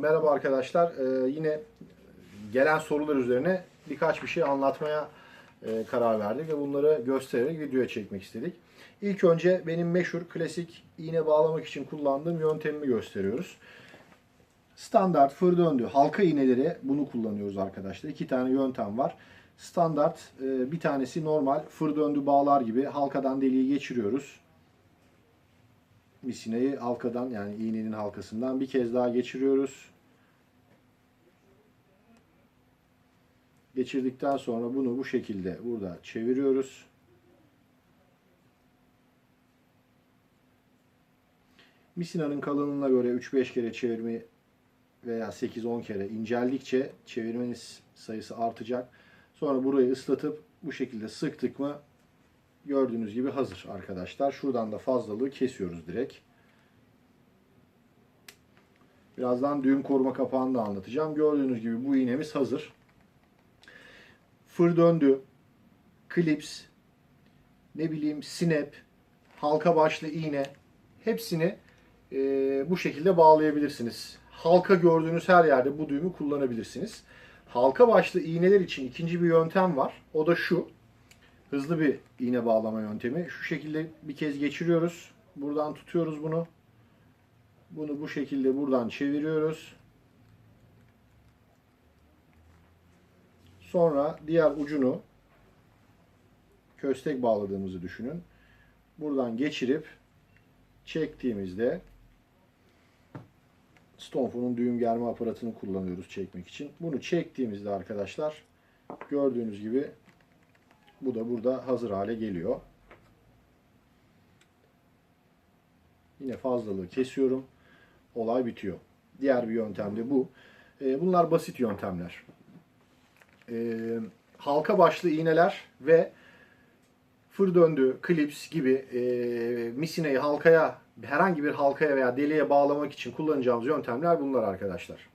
Merhaba arkadaşlar. Ee, yine gelen sorular üzerine birkaç bir şey anlatmaya e, karar verdik ve bunları göstererek videoya çekmek istedik. İlk önce benim meşhur klasik iğne bağlamak için kullandığım yöntemimi gösteriyoruz. Standart fır döndü halka iğneleri bunu kullanıyoruz arkadaşlar. İki tane yöntem var. Standart e, bir tanesi normal fır döndü bağlar gibi halkadan deliği geçiriyoruz misineyi halkadan yani iğnenin halkasından bir kez daha geçiriyoruz. Geçirdikten sonra bunu bu şekilde burada çeviriyoruz. Misinanın kalınlığına göre 3-5 kere çevirme veya 8-10 kere inceldikçe çevirmeniz sayısı artacak. Sonra burayı ıslatıp bu şekilde sıktık mı gördüğünüz gibi hazır arkadaşlar. Şuradan da fazlalığı kesiyoruz direkt. Birazdan düğüm koruma kapağını da anlatacağım. Gördüğünüz gibi bu iğnemiz hazır. Fır döndü, klips, ne bileyim snap, halka başlı iğne hepsini e, bu şekilde bağlayabilirsiniz. Halka gördüğünüz her yerde bu düğümü kullanabilirsiniz. Halka başlı iğneler için ikinci bir yöntem var. O da şu. Hızlı bir iğne bağlama yöntemi. Şu şekilde bir kez geçiriyoruz. Buradan tutuyoruz bunu. Bunu bu şekilde buradan çeviriyoruz. Sonra diğer ucunu köstek bağladığımızı düşünün. Buradan geçirip çektiğimizde Stonfo'nun düğüm germe aparatını kullanıyoruz çekmek için. Bunu çektiğimizde arkadaşlar gördüğünüz gibi bu da burada hazır hale geliyor. Yine fazlalığı kesiyorum. Olay bitiyor. Diğer bir yöntem de bu. Ee, Bunlar basit yöntemler. Ee, halka başlı iğneler ve fır döndü, klips gibi e, misineyi halkaya herhangi bir halkaya veya deliğe bağlamak için kullanacağımız yöntemler bunlar arkadaşlar.